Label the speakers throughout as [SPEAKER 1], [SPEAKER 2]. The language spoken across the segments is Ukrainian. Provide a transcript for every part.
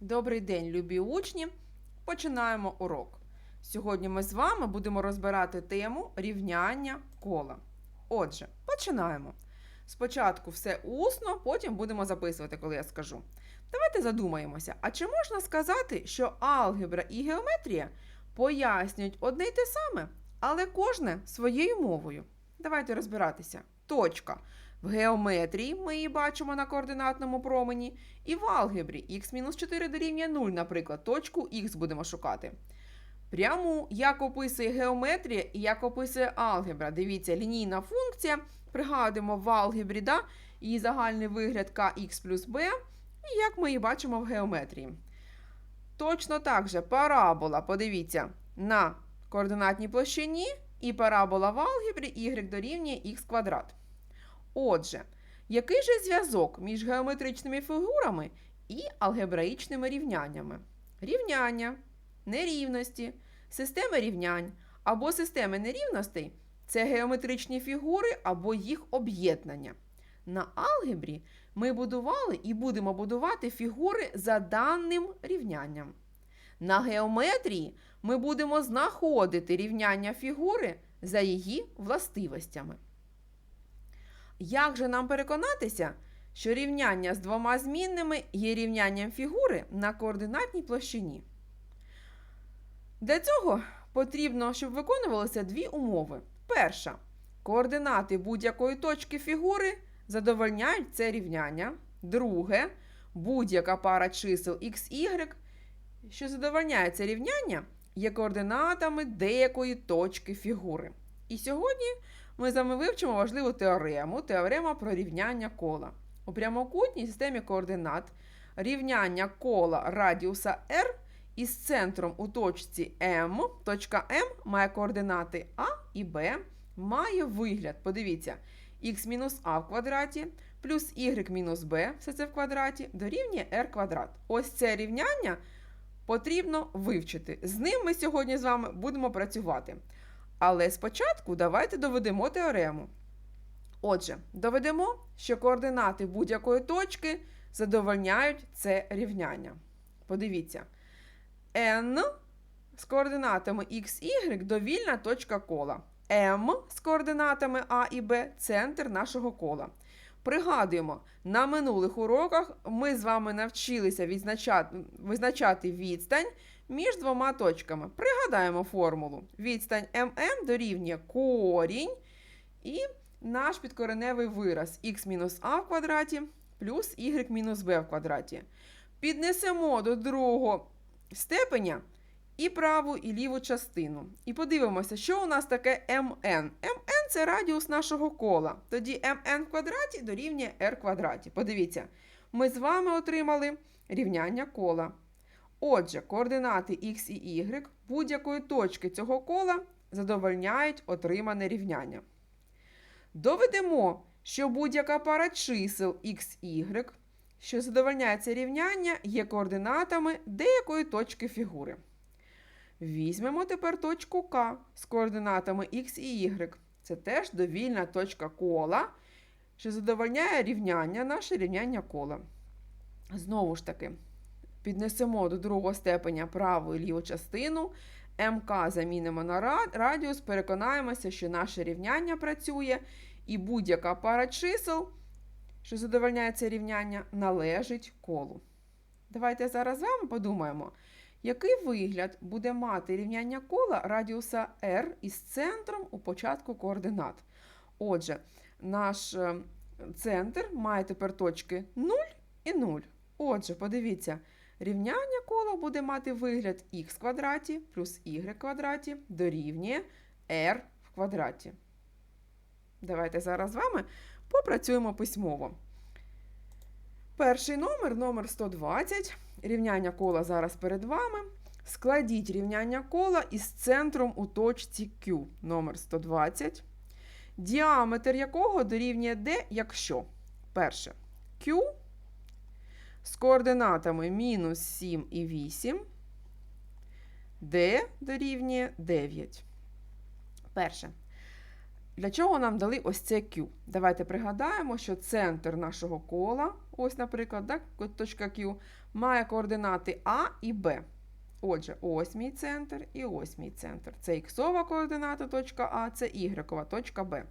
[SPEAKER 1] Добрий день, любі учні! Починаємо урок. Сьогодні ми з вами будемо розбирати тему рівняння кола. Отже, починаємо. Спочатку все усно, потім будемо записувати, коли я скажу. Давайте задумаємося, а чи можна сказати, що алгебра і геометрія пояснюють одне й те саме, але кожне своєю мовою? Давайте розбиратися. Точка. В геометрії ми її бачимо на координатному промені, і в алгебрі х-4 дорівнює 0, наприклад, точку х будемо шукати. Пряму, як описує геометрія і як описує алгебра. Дивіться, лінійна функція. Пригадуємо в алгебрі да, її загальний вигляд kx плюс b, і як ми її бачимо в геометрії. Точно так же парабола, подивіться, на координатній площині, і парабола в алгебрі y дорівнює х квадрат. Отже, який же зв'язок між геометричними фігурами і алгебраїчними рівняннями? Рівняння, нерівності, системи рівнянь або системи нерівностей це геометричні фігури або їх об'єднання. На алгебрі ми будували і будемо будувати фігури за даним рівнянням. На геометрії ми будемо знаходити рівняння фігури за її властивостями. Як же нам переконатися, що рівняння з двома змінними є рівнянням фігури на координатній площині? Для цього потрібно, щоб виконувалися дві умови. Перша. Координати будь-якої точки фігури задовольняють це рівняння. Друге. Будь-яка пара чисел x, y, що задовольняє це рівняння, є координатами деякої точки фігури. І сьогодні ми з вами вивчимо важливу теорему теорема про рівняння кола. У прямокутній системі координат рівняння кола радіуса r із центром у точці М. Точка М має координати А і Б, має вигляд. Подивіться, х-а в квадраті плюс y-b, все це в квадраті, дорівнює r квадрат. Ось це рівняння потрібно вивчити. З ним ми сьогодні з вами будемо працювати. Але спочатку давайте доведемо теорему. Отже, доведемо, що координати будь-якої точки задовольняють це рівняння. Подивіться, n з координатами x, y довільна точка кола. m з координатами А і Б центр нашого кола. Пригадуємо, на минулих уроках ми з вами навчилися відзначати, визначати відстань між двома точками. Пригадаємо формулу. Відстань МН дорівнює корінь і наш підкореневий вираз х-а в квадраті плюс y-b в квадраті. Піднесемо до другого степеня і праву, і ліву частину. І подивимося, що у нас таке МН. МН це радіус нашого кола. Тоді МН в квадраті дорівнює r квадраті. Подивіться, ми з вами отримали рівняння кола. Отже, координати x і y будь-якої точки цього кола задовольняють отримане рівняння. Доведемо, що будь-яка пара чисел x, y, що задовольняє це рівняння, є координатами деякої точки фігури. Візьмемо тепер точку К з координатами x і y. Це теж довільна точка кола, що задовольняє рівняння, наше рівняння кола. Знову ж таки, піднесемо до другого степеня праву і ліву частину. МК замінимо на радіус, переконаємося, що наше рівняння працює, і будь-яка пара чисел, що задовольняє це рівняння, належить колу. Давайте зараз з вами подумаємо, який вигляд буде мати рівняння кола радіуса r із центром у початку координат. Отже, наш е, центр має тепер точки 0 і 0. Отже, подивіться, рівняння кола буде мати вигляд х квадраті плюс y квадраті дорівнює r в квадраті. Давайте зараз з вами попрацюємо письмово. Перший номер, номер 120. Рівняння кола зараз перед вами. Складіть рівняння кола із центром у точці Q, номер 120. Діаметр якого дорівнює D, якщо. Перше. Q з координатами мінус 7 і 8. D дорівнює 9. Перше. Для чого нам дали ось це Q? Давайте пригадаємо, що центр нашого кола, ось, наприклад, так, точка Q, має координати А і Б. Отже, ось мій центр і ось мій центр. Це іксова координата точка А, це ігрекова точка Б.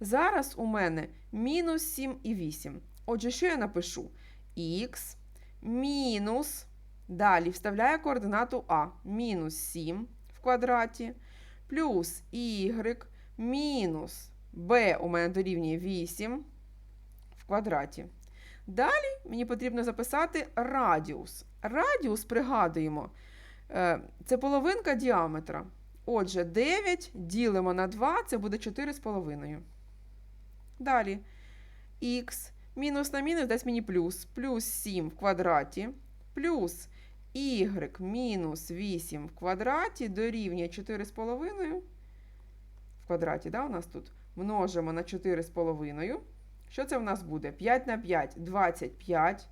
[SPEAKER 1] Зараз у мене мінус 7 і 8. Отже, що я напишу? Х мінус. Далі вставляю координату А мінус 7 в квадраті, плюс y мінус b у мене дорівнює 8 в квадраті. Далі мені потрібно записати радіус. Радіус, пригадуємо, е, це половинка діаметра. Отже, 9 ділимо на 2, це буде 4,5. Далі х мінус на мінус дасть мені плюс. Плюс 7 в квадраті, плюс y мінус 8 в квадраті дорівнює 4,5 в квадраті, да, у нас тут множимо на 4,5. Що це в нас буде? 5 на 5 25.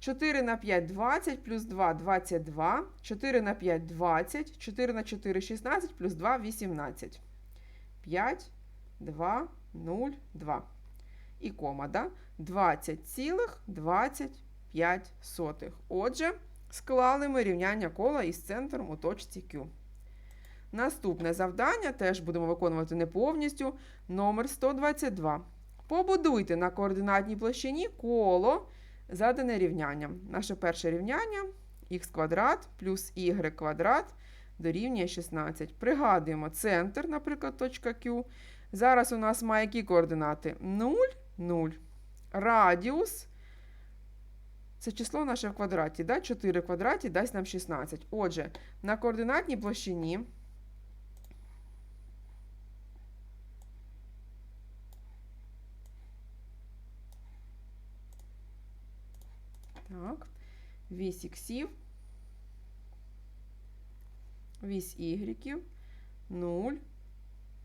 [SPEAKER 1] 4 на 5 20, плюс 2 22. 4 на 5 20. 4 на 4 16, плюс 2 18. 5, 2, 0, 2. І кома, да? 20,25. Отже, склали ми рівняння кола із центром у точці Q. Наступне завдання теж будемо виконувати не повністю. Номер 122. Побудуйте на координатній площині коло, задане рівнянням. Наше перше рівняння х квадрат плюс y квадрат дорівнює 16. Пригадуємо центр, наприклад, точка Q. Зараз у нас має які координати? 0, 0. Радіус. Це число наше в квадраті. Да? 4 в квадраті дасть нам 16. Отже, на координатній площині. Так, вісь іксів, вісь ігріків, 0.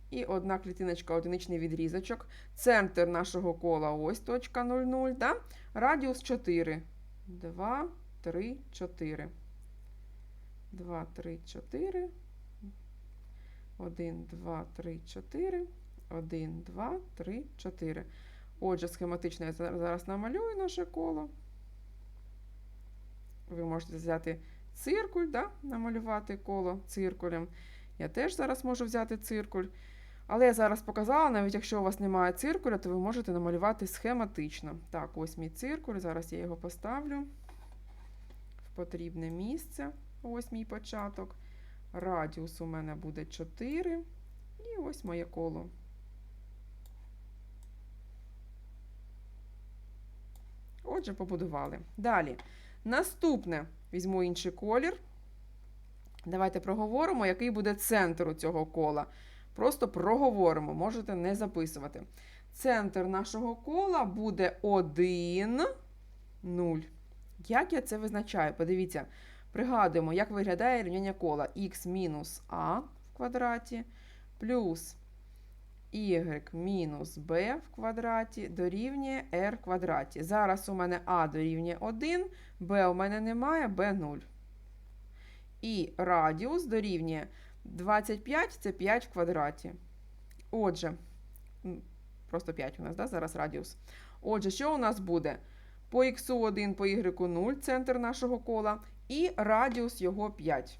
[SPEAKER 1] І одна клітиночка, одиничний відрізочок. Центр нашого кола ось точка 00. Да? Радіус 4. 2, 3, 4. 2, 3, 4. 1, 2, 3, 4. 1, 2, 3, 4. Отже, схематично я зараз намалюю наше коло. Ви можете взяти циркуль, да? намалювати коло циркулем. Я теж зараз можу взяти циркуль. Але я зараз показала, навіть якщо у вас немає циркуля, то ви можете намалювати схематично. Так, ось мій циркуль. Зараз я його поставлю в потрібне місце. Ось мій початок. Радіус у мене буде 4. І ось моє коло. Отже, побудували. Далі. Наступне візьму інший колір. Давайте проговоримо, який буде центр у цього кола. Просто проговоримо, можете не записувати. Центр нашого кола буде 1, 0. Як я це визначаю? Подивіться, пригадуємо, як виглядає рівняння кола х мінус а в квадраті плюс y мінус b в квадраті дорівнює r квадраті. Зараз у мене а дорівнює 1, b у мене немає, b 0. І радіус дорівнює 25 це 5 в квадраті. Отже, просто 5 у нас, да, зараз радіус. Отже, що у нас буде? По х 1, по y 0, центр нашого кола, і радіус його 5.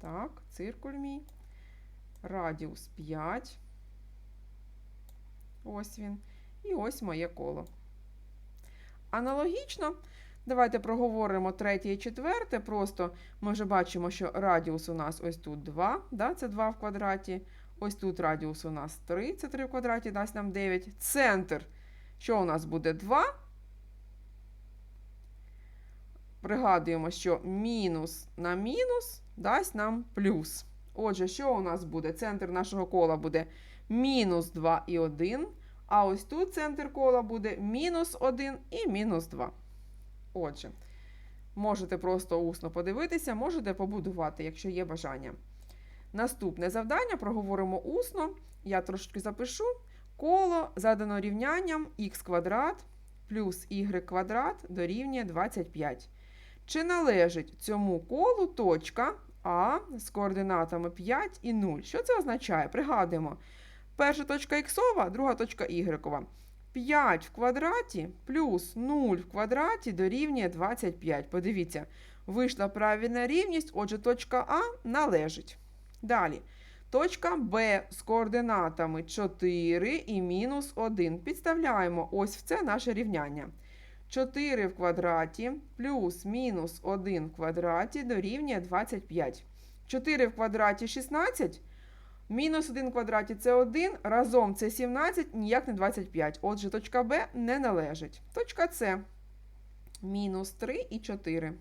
[SPEAKER 1] Так, циркуль мій. Радіус 5. Ось він. І ось моє коло. Аналогічно. Давайте проговоримо третє і четверте. Просто ми вже бачимо, що радіус у нас ось тут 2, да, це 2 в квадраті. Ось тут радіус у нас 3, це 3 в квадраті, дасть нам 9. Центр. Що у нас буде 2? Пригадуємо, що мінус на мінус дасть нам плюс. Отже, що у нас буде? Центр нашого кола буде мінус 2 і 1. А ось тут центр кола буде мінус 1 і мінус 2. Отже, можете просто усно подивитися, можете побудувати, якщо є бажання. Наступне завдання проговоримо усно. Я трошки запишу. Коло задано рівнянням х квадрат плюс y квадрат дорівнює 25. Чи належить цьому колу точка А з координатами 5 і 0? Що це означає? Пригадуємо. Перша точка іксова, друга точка ігрекова. 5 в квадраті плюс 0 в квадраті дорівнює 25. Подивіться, вийшла правильна рівність, отже, точка А належить. Далі. Точка Б з координатами 4 і мінус 1. Підставляємо ось в це наше рівняння. 4 в квадраті плюс мінус 1 в квадраті дорівнює 25. 4 в квадраті 16. Мінус 1 в квадраті це 1, разом це 17, ніяк не 25. Отже, точка Б не належить. Точка С. Мінус 3 і 4.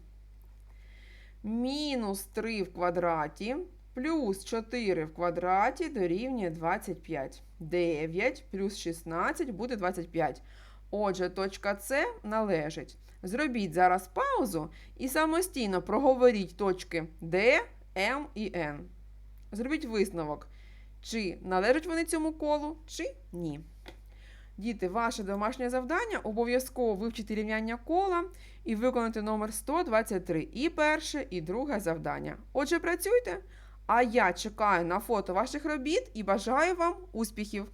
[SPEAKER 1] Мінус 3 в квадраті плюс 4 в квадраті дорівнює 25. 9 плюс 16 буде 25. Отже, точка С належить. Зробіть зараз паузу і самостійно проговоріть точки Д, М і Н. Зробіть висновок, чи належать вони цьому колу, чи ні. Діти, ваше домашнє завдання обов'язково вивчити рівняння кола і виконати номер 123 і перше, і друге завдання. Отже, працюйте, а я чекаю на фото ваших робіт і бажаю вам успіхів!